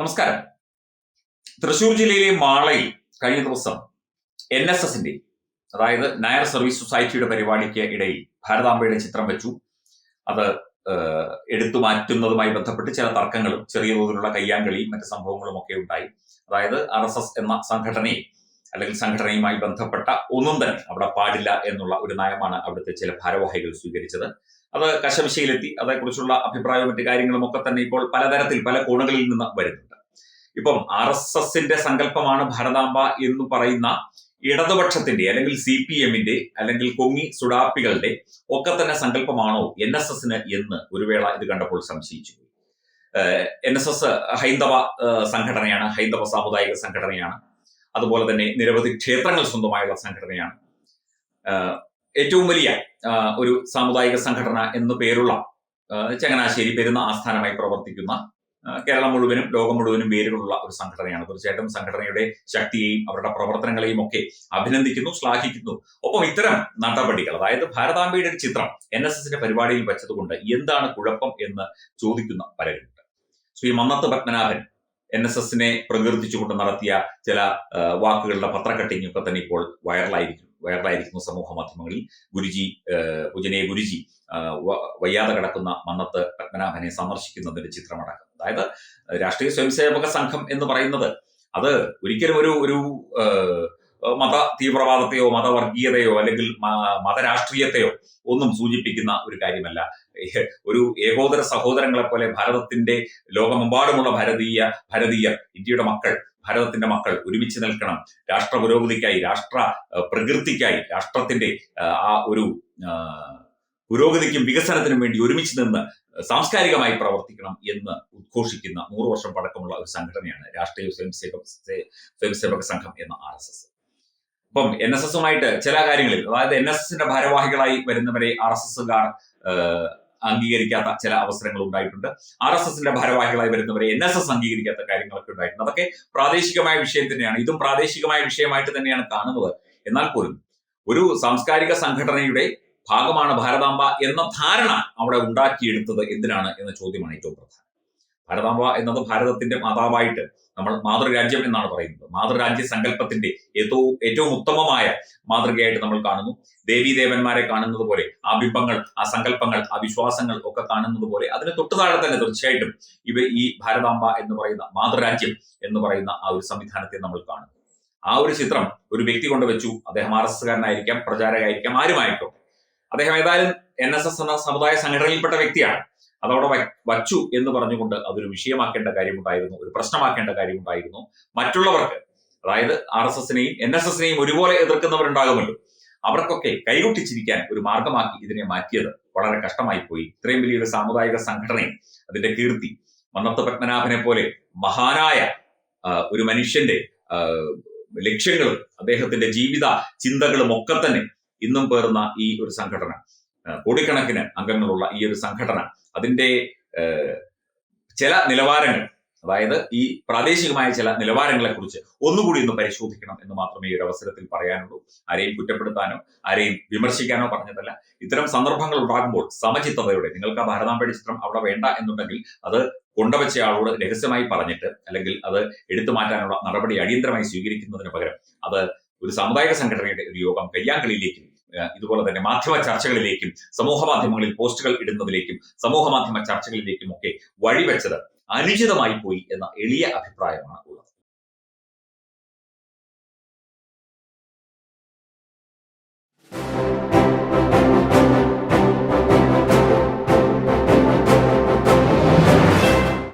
നമസ്കാരം. തൃശൂർ ജില്ലയിലെ മാളയിൽ കഴിഞ്ഞ ദിവസം എൻ എസ് എസിന്റെ അതായത് നായർ സർവീസ് സൊസൈറ്റിയുടെ പരിപാടിക്ക് ഇടയിൽ ഭാരതാംബയുടെ ചിത്രം വെച്ചു. അത് എടുത്തു മാറ്റുന്നതുമായി ബന്ധപ്പെട്ട് ചില തർക്കങ്ങളും ചെറിയ തോതിലുള്ള കയ്യാങ്കളിയും മറ്റ് സംഭവങ്ങളും ഒക്കെ ഉണ്ടായി. അതായത് ആർ എസ് എസ് എന്ന സംഘടനയെ അല്ലെങ്കിൽ സംഘടനയുമായി ബന്ധപ്പെട്ട ഒന്നും തന്നെ അവിടെ പാടില്ല എന്നുള്ള ഒരു നയമാണ് അവിടുത്തെ ചില ഭാരവാഹികൾ സ്വീകരിച്ചത്. അത് കശവിശയിലെത്തി അതേക്കുറിച്ചുള്ള അഭിപ്രായവും മറ്റു കാര്യങ്ങളും ഒക്കെ തന്നെ ഇപ്പോൾ പലതരത്തിൽ പല കോണുകളിൽ നിന്ന് വരുന്നുണ്ട്. ഇപ്പം ആർ എസ് എസിന്റെ സങ്കല്പമാണ് ഭാരതാംബ എന്ന് പറയുന്ന ഇടതുപക്ഷത്തിന്റെ അല്ലെങ്കിൽ സി പി എമ്മിന്റെ അല്ലെങ്കിൽ കൊങ്ങി സുഡാപ്പികളുടെ ഒക്കെ തന്നെ സങ്കല്പമാണോ എൻ എസ് എസിന് എന്ന് ഒരു വേള ഇത് കണ്ടപ്പോൾ സംശയിച്ചു എൻ എസ് എസ് ഹൈന്ദവ സംഘടനയാണ് ഹൈന്ദവ സാമുദായിക സംഘടനയാണ്. അതുപോലെ തന്നെ നിരവധി ക്ഷേത്രങ്ങൾ സ്വന്തമായുള്ള സംഘടനയാണ്. ഏറ്റവും വലിയ ഒരു സാമുദായിക സംഘടന എന്നു പേരുള്ള ചങ്ങനാശ്ശേരി പെരുന്ന ആസ്ഥാനമായി പ്രവർത്തിക്കുന്ന കേരളം മുഴുവനും ലോകം മുഴുവനും പേരുകളുള്ള ഒരു സംഘടനയാണ്. തീർച്ചയായിട്ടും സംഘടനയുടെ ശക്തിയെയും അവരുടെ പ്രവർത്തനങ്ങളെയും ഒക്കെ അഭിനന്ദിക്കുന്നു ശ്ലാഘിക്കുന്നു. ഒപ്പം ഇത്തരം നടപടികൾ അതായത് ഭാരതാംബയുടെ ഒരു ചിത്രം എൻ എസ് എസിന്റെ പരിപാടിയിൽ വെച്ചതുകൊണ്ട് എന്താണ് കുഴപ്പം എന്ന് ചോദിക്കുന്ന പലരുമുണ്ട് ശ്രീ മന്നത്ത് പത്മനാഭൻ എൻ എസ് എസിനെ പ്രകീർത്തിച്ചുകൊണ്ട് നടത്തിയ ചില വാക്കുകളുടെ പത്രക്കട്ടിങ് ഒക്കെ തന്നെ ഇപ്പോൾ വൈറലായിരിക്കും വൈറലായിരിക്കുന്നു സമൂഹ മാധ്യമങ്ങളിൽ. ഗുരുജി പൂജനെ ഗുരുജി വയ്യാതെ കിടക്കുന്ന മന്നത്ത് പത്മനാഭനെ സന്ദർശിക്കുന്നതിന്റെ ചിത്രമടക്കം. അതായത് രാഷ്ട്രീയ സ്വയംസേവക സംഘം എന്ന് പറയുന്നത് അത് ഒരിക്കലും ഒരു ഒരു മത തീവ്രവാദത്തെയോ മതവർഗീയതയോ അല്ലെങ്കിൽ മതരാഷ്ട്രീയത്തെയോ ഒന്നും സൂചിപ്പിക്കുന്ന ഒരു കാര്യമല്ല. ഒരു ഏകോദര സഹോദരങ്ങളെ പോലെ ഭാരതത്തിന്റെ ലോകമെമ്പാടുമുള്ള ഭാരതീയ ഭാരതീയർ ഇന്ത്യയുടെ മക്കൾ ഭാരതത്തിന്റെ മക്കൾ ഒരുമിച്ച് നിൽക്കണം. രാഷ്ട്ര പുരോഗതിക്കായി രാഷ്ട്ര പ്രകൃതിക്കായി രാഷ്ട്രത്തിന്റെ ആ ഒരു പുരോഗതിക്കും വികസനത്തിനും വേണ്ടി ഒരുമിച്ച് നിന്ന് സാംസ്കാരികമായി പ്രവർത്തിക്കണം എന്ന് ഉദ്ഘോഷിക്കുന്ന നൂറ് വർഷം പഴക്കമുള്ള ഒരു സംഘടനയാണ് രാഷ്ട്രീയ സ്വയംസേവക സ്വയംസേവക സംഘം എന്ന ആർ എസ് എസ്. അപ്പം എൻ എസ് എസുമായിട്ട് ചില കാര്യങ്ങളിൽ അതായത് എൻ എസ് എസിന്റെ ഭാരവാഹികളായി വരുന്നവരെ ആർ എസ് എസുകാർ അംഗീകരിക്കാത്ത ചില അവസരങ്ങൾ ഉണ്ടായിട്ടുണ്ട്. ആർ എസ് എസിന്റെ ഭാരവാഹികളായി വരുന്നവരെ എൻ എസ് എസ് അംഗീകരിക്കാത്ത കാര്യങ്ങളൊക്കെ ഉണ്ടായിട്ടുണ്ട്. അതൊക്കെ പ്രാദേശികമായ വിഷയം തന്നെയാണ്. ഇതും പ്രാദേശികമായ വിഷയമായിട്ട് തന്നെയാണ് കാണുന്നത്. എന്നാൽ പോലും ഒരു സാംസ്കാരിക സംഘടനയുടെ ഭാഗമാണ് ഭാരതാംബ എന്ന ധാരണ അവിടെ ഉണ്ടാക്കിയെടുത്തത് എന്തിനാണ് എന്ന ചോദ്യമാണ് ഏറ്റവും പ്രധാനം. ഭാരതാംബ എന്നത് ഭാരതത്തിന്റെ മാതാവായിട്ട് നമ്മൾ മാതൃരാജ്യം എന്നാണ് പറയുന്നത്. മാതൃരാജ്യ സങ്കല്പത്തിന്റെ ഏറ്റവും ഏറ്റവും ഉത്തമമായ മാതൃകയായിട്ട് നമ്മൾ കാണുന്നു. ദേവീദേവന്മാരെ കാണുന്നത് പോലെ ആ ബിംബങ്ങൾ ആ സങ്കല്പങ്ങൾ ആ വിശ്വാസങ്ങൾ ഒക്കെ കാണുന്നത് പോലെ അതിന് തൊട്ടു താഴെ തന്നെ തീർച്ചയായിട്ടും ഇവ ഈ ഭാരതാംബ എന്ന് പറയുന്ന മാതൃരാജ്യം എന്ന് പറയുന്ന ആ ഒരു സംവിധാനത്തെ നമ്മൾ കാണുന്നു. ആ ഒരു ചിത്രം ഒരു വ്യക്തി കൊണ്ടുവച്ചു അദ്ദേഹം ആർ എസ് എസ്കാരനായിരിക്കാം പ്രചാരകായിരിക്കാം ആരുമായിരിക്കും. അദ്ദേഹം ഏതായാലും എൻ എസ് എസ് എന്ന സമുദായ സംഘടനയിൽപ്പെട്ട വ്യക്തിയാണ്. അതവിടെ വച്ചു എന്ന് പറഞ്ഞുകൊണ്ട് അതൊരു വിഷയമാക്കേണ്ട കാര്യമുണ്ടായിരുന്നു ഒരു പ്രശ്നമാക്കേണ്ട കാര്യമുണ്ടായിരുന്നു. മറ്റുള്ളവർക്ക് അതായത് ആർ എസ് എസിനെയും എൻ എസ് എസിനെയും ഒരുപോലെ എതിർക്കുന്നവരുണ്ടാകുമല്ലോ. അവർക്കൊക്കെ കൈകൊട്ടിച്ചിരിക്കാൻ ഒരു മാർഗമാക്കി ഇതിനെ മാറ്റിയത് വളരെ കഷ്ടമായി പോയി ഇത്രയും വലിയൊരു സാമുദായിക സംഘടനയും അതിന്റെ കീർത്തി മന്നത്ത് പത്മനാഭനെ പോലെ മഹാനായ ഒരു മനുഷ്യന്റെ ലക്ഷ്യങ്ങളും അദ്ദേഹത്തിന്റെ ജീവിത ചിന്തകളും ഒക്കെ തന്നെ ഇന്നും പേറുന്ന ഈ ഒരു സംഘടന. കോടിക്കണക്കിന് അംഗങ്ങളുള്ള ഈ ഒരു സംഘടന. അതിന്റെ ചില നിലവാരങ്ങൾ അതായത് ഈ പ്രാദേശികമായ ചില നിലവാരങ്ങളെ കുറിച്ച് ഒന്നുകൂടി ഒന്ന് പരിശോധിക്കണം എന്ന് മാത്രമേ ഈ ഒരു അവസരത്തിൽ പറയാനുള്ളൂ. ആരെയും കുറ്റപ്പെടുത്താനോ ആരെയും വിമർശിക്കാനോ പറഞ്ഞതല്ല. ഇത്തരം സന്ദർഭങ്ങൾ ഉണ്ടാകുമ്പോൾ സമചിത്തതയോടെ നിങ്ങൾക്ക് ആ ഭാരതാംബയുടെ ചിത്രം അവിടെ വേണ്ട എന്നുണ്ടെങ്കിൽ അത് കൊണ്ടുവച്ച ആളോട് രഹസ്യമായി പറഞ്ഞിട്ട് അല്ലെങ്കിൽ അത് എടുത്തു മാറ്റാനുള്ള നടപടി അടിയന്തരമായി സ്വീകരിക്കുന്നതിന് പകരം അത് ഒരു സാമുദായിക സംഘടനയുടെ ഒരു യോഗം കയ്യാങ്കളിയിലേക്കും ഇതുപോലെ തന്നെ മാധ്യമ ചർച്ചകളിലേക്കും സമൂഹ മാധ്യമങ്ങളിൽ പോസ്റ്റുകൾ ഇടുന്നതിലേക്കും സമൂഹ മാധ്യമ ചർച്ചകളിലേക്കും ഒക്കെ വഴിവെച്ചത് അനുചിതമായി പോയി എന്ന എളിയ അഭിപ്രായമാണ് ഉള്ളത്.